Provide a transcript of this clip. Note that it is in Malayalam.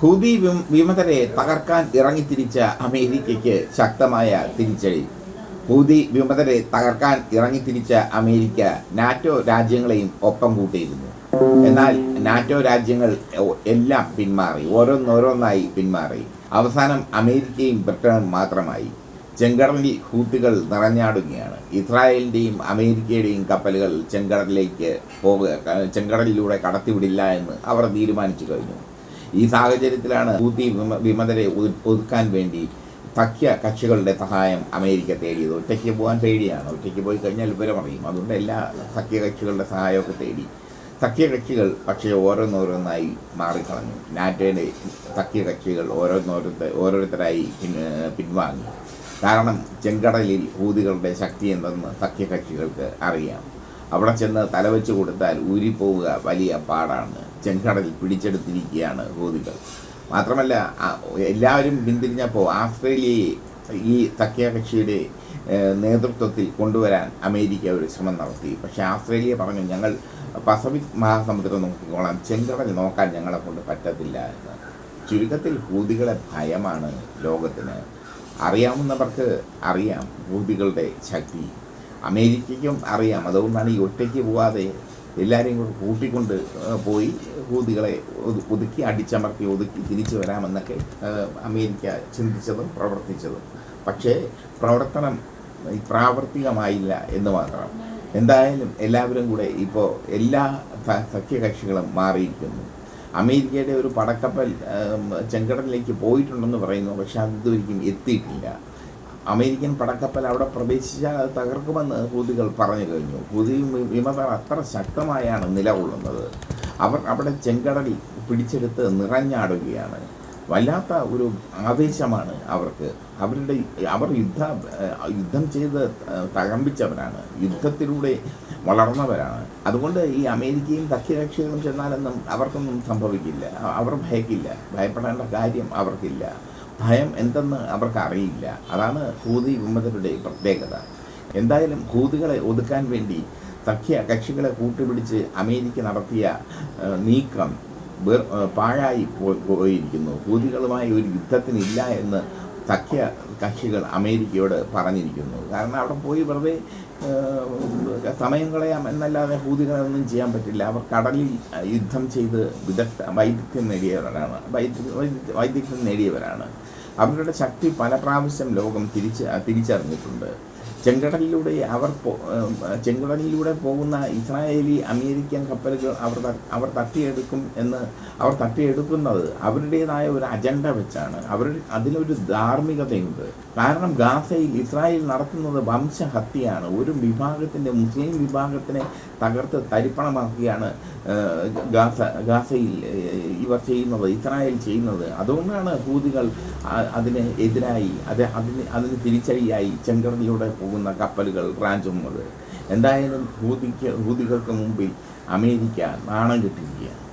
ഹൂതി വിമതരെ തകർക്കാൻ ഇറങ്ങിത്തിരിച്ച അമേരിക്കയ്ക്ക് ശക്തമായ തിരിച്ചടി. ഹൂതി വിമതരെ തകർക്കാൻ ഇറങ്ങിത്തിരിച്ച അമേരിക്ക നാറ്റോ രാജ്യങ്ങളെയും ഒപ്പം കൂട്ടിയിരുന്നു. എന്നാൽ നാറ്റോ രാജ്യങ്ങൾ എല്ലാം പിന്മാറി. ഓരോന്നോരോന്നായി പിന്മാറി. അവസാനം അമേരിക്കയും ബ്രിട്ടനും മാത്രമായി. ചെങ്കടലിൽ ഹൂത്തികൾ നിറഞ്ഞാടുകയാണ്. ഇസ്രായേലിന്റെയും അമേരിക്കയുടെയും കപ്പലുകൾ ചെങ്കടലിലേക്ക് പോകുക ചെങ്കടലിലൂടെ കടത്തിവിടില്ല എന്ന് അവർ തീരുമാനിച്ചു കഴിഞ്ഞു. ഈ സാഹചര്യത്തിലാണ് ഹൂത്തി വിമതരെ ഒതു- ഒതുക്കാൻ വേണ്ടി സഖ്യ കക്ഷികളുടെ സഹായം അമേരിക്ക തേടിയത്. ഒറ്റയ്ക്ക് പോകാൻ പേടിയാണ്. ഒറ്റയ്ക്ക് പോയി കഴിഞ്ഞാൽ വിവരം അറിയും അതുകൊണ്ട് എല്ലാ സഖ്യ കക്ഷികളുടെ സഹായമൊക്കെ തേടി. സഖ്യകക്ഷികൾ പക്ഷേ ഓരോന്നോരോന്നായി മാറിക്കളഞ്ഞു. നാറ്റോയുടെ സഖ്യകക്ഷികൾ ഓരോന്നോരോരുത്ത ഓരോരുത്തരായി പിൻ പിൻവാങ്ങി. കാരണം ചെങ്കടലിൽ ഹൂതികളുടെ ശക്തി എന്തെന്ന് സഖ്യകക്ഷികൾക്ക് അറിയാം. അവിടെ ചെന്ന് തലവെച്ച് കൊടുത്താൽ ഊരിപ്പോവുക വലിയ പാടാണ്. ചെങ്കടലിൽ പിടിച്ചെടുത്തിരിക്കുകയാണ് ഹൂതികൾ. മാത്രമല്ല എല്ലാവരും പിന്തിരിഞ്ഞപ്പോൾ ആസ്ട്രേലിയയെ ഈ സഖ്യകക്ഷിയുടെ നേതൃത്വത്തിൽ കൊണ്ടുവരാൻ അമേരിക്ക ഒരു ശ്രമം നടത്തി. പക്ഷേ ആസ്ട്രേലിയ പറഞ്ഞു ഞങ്ങൾ പസഫിക് മഹാസമുദ്രം നോക്കിക്കോളാം. ചെങ്കടൽ നോക്കാൻ ഞങ്ങളെ കൊണ്ട് പറ്റത്തില്ല എന്ന്. ചുരുക്കത്തിൽ ഹൂതികളെ ഭയമാണ് ലോകത്തിന്. അറിയാവുന്നവർക്ക് അറിയാം ഹൂതികളുടെ ശക്തി. അമേരിക്കയ്ക്കും അറിയാം. അതുകൊണ്ടാണ് ഈ ഒറ്റയ്ക്ക് പോവാതെ എല്ലാവരെയും കൂടെ കൂട്ടിക്കൊണ്ട് പോയി ഹൂതികളെ ഒതു- ഒതുക്കി അടിച്ചമർത്തി ഒതുക്കി തിരിച്ചു വരാമെന്നൊക്കെ അമേരിക്ക ചിന്തിച്ചതും പ്രവർത്തിച്ചതും. പക്ഷേ പ്രവർത്തനം പ്രാവർത്തികമായില്ല എന്ന് മാത്രം. എന്തായാലും എല്ലാവരും കൂടെ ഇപ്പോൾ എല്ലാ സഖ്യകക്ഷികളും മാറിയിരിക്കുന്നു. അമേരിക്കയുടെ ഒരു പടക്കപ്പൽ ചെങ്കടലിലേക്ക് പോയിട്ടുണ്ടെന്ന് പറയുന്നു. പക്ഷേ അത് ഇതുവരെയും എത്തിയിട്ടില്ല. അമേരിക്കൻ പടക്കപ്പൽ അവിടെ പ്രവേശിച്ചാൽ അത് തകർക്കുമെന്ന് ഹൂതികൾ പറഞ്ഞു കഴിഞ്ഞു. ഹൂതി വിമത അത്ര ശക്തമായാണ് നിലകൊള്ളുന്നത്. അവർ അവിടെ ചെങ്കടലിൽ പിടിച്ചെടുത്ത് നിറഞ്ഞാടുകയാണ്. വല്ലാത്ത ഒരു ആവേശമാണ് അവർക്ക്. അവരുടെ അവർ യുദ്ധ യുദ്ധം ചെയ്ത് തകമ്പിച്ചവരാണ്. യുദ്ധത്തിലൂടെ വളർന്നവരാണ്. അതുകൊണ്ട് ഈ അമേരിക്കയും സഖ്യകക്ഷികളും ചെന്നാലൊന്നും അവർക്കൊന്നും സംഭവിക്കില്ല. അവർ ഭയക്കില്ല. ഭയപ്പെടേണ്ട കാര്യം അവർക്കില്ല. ഭയം എന്തെന്ന് അവർക്ക് അറിയില്ല അതാണ് ഹൂതി വിമതരുടെ പ്രത്യേകത. എന്തായാലും ഹൂതികളെ ഒതുക്കാൻ വേണ്ടി സഖ്യ കക്ഷികളെ കൂട്ടുപിടിച്ച് അമേരിക്ക നടത്തിയ നീക്കം പാഴായി പോയിരിക്കുന്നു. ഹൂതികളുമായി ഒരു യുദ്ധത്തിനില്ല എന്ന് സഖ്യ കക്ഷികൾ അമേരിക്കയോട് പറഞ്ഞിരിക്കുന്നു. കാരണം അവിടെ പോയി വെറുതെ സമയം കളയാം എന്നല്ലാതെ ഭൂതികളൊന്നും ചെയ്യാൻ പറ്റില്ല. അവർ കടലിൽ യുദ്ധം ചെയ്ത് വിദഗ്ധ വൈദഗ്ധ്യം നേടിയവരാണ്. വൈദഗ്ധ്യം നേടിയവരാണ്. അവരുടെ ശക്തി പല പ്രാവശ്യം ലോകം തിരിച്ച് തിരിച്ചറിഞ്ഞിട്ടുണ്ട്. ചെങ്കടലിലൂടെ അവർ ചെങ്കടലിലൂടെ പോകുന്ന ഇസ്രായേലി അമേരിക്കൻ കപ്പലുകൾ അവർ അവർ തട്ടിയെടുക്കും എന്ന് അവർ തട്ടിയെടുക്കുന്നത് അവരുടേതായ ഒരു അജണ്ട വെച്ചാണ്. അവർ അതിലൊരു ധാർമ്മികതയുണ്ട്. കാരണം ഗാസയിൽ ഇസ്രായേൽ നടത്തുന്നത് വംശഹത്യയാണ്. ഒരു വിഭാഗത്തിന്റെ മുസ്ലിം വിഭാഗത്തിനെ തകർത്ത് തരിപ്പണമാക്കിയാണ് ഗാസ ഗാസയിൽ ഇവർ ചെയ്യുന്നത് ഇസ്രായേൽ ചെയ്യുന്നത്. അതുകൊണ്ടാണ് ഹൂതികൾ അതിന് എതിരായി അത് അതിന് അതിന് തിരിച്ചടിയായി ചെങ്കടലിലൂടെ പോകുന്ന കപ്പലുകൾ റാഞ്ചുന്നത് എന്തായാലും ഹൂതിക്ക് ഹൂതികൾക്ക് മുമ്പിൽ അമേരിക്ക നാണം കെട്ടിരിക്കുകയാണ്.